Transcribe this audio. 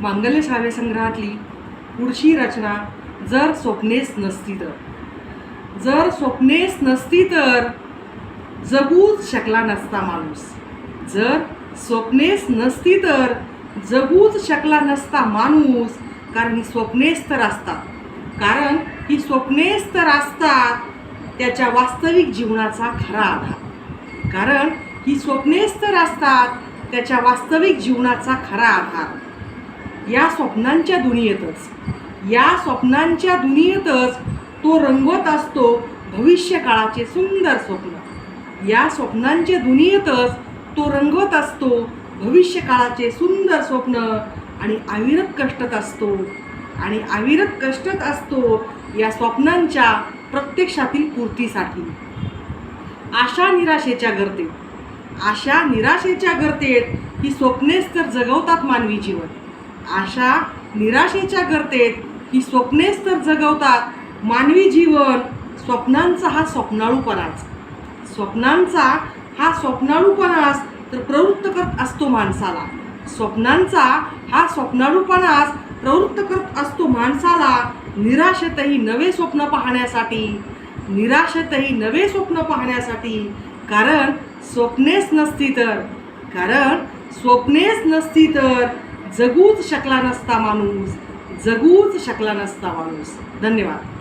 मांगल्य श्राव्यसंग्रहातली पुढची रचना जर स्वप्नेच नसती तर. जर स्वप्नेच नसती तर जगूच शकला नसता माणूस. जर स्वप्नेच नसती तर जगूच शकला नसता माणूस कारण ही स्वप्नेच तर असतात. कारण ही स्वप्नेच तर असतात त्याच्या वास्तविक जीवनाचा खरा आधार. कारण ही स्वप्नेच तर असतात त्याच्या वास्तविक जीवनाचा खरा आधार. या स्वप्नांच्या दुनियेतच. या स्वप्नांच्या दुनियेतच तो रंगवत असतो भविष्यकाळाचे सुंदर स्वप्न. या स्वप्नांच्या दुनियेतच तो रंगवत असतो भविष्यकाळाचे सुंदर स्वप्न आणि अविरत कष्टत असतो. आणि अविरत कष्टत असतो या स्वप्नांच्या प्रत्यक्षातील पूर्तीसाठी. आशा निराशेच्या गर्तेत. आशा निराशेच्या गर्तेत ही स्वप्नेच तर जगवतात मानवी जीवन. आशा निराशेच्या गर्तेत ही स्वप्नेच तर जगवतात. मानवी जीवन स्वप्नांचा हा स्वप्नाळूपणाच. स्वप्नांचा हा स्वप्नाळूपणास तर प्रवृत्त करत असतो माणसाला. स्वप्नांचा हा स्वप्नाळूपणास प्रवृत्त करत असतो माणसाला निराशेतही नवे स्वप्न पाहण्यासाठी. निराशेतही नवे स्वप्न पाहण्यासाठी. कारण स्वप्नेच नसती तर. कारण स्वप्नेच नसती तर जगूच शकला नसता माणूस. जगूच शकला नसता माणूस. धन्यवाद.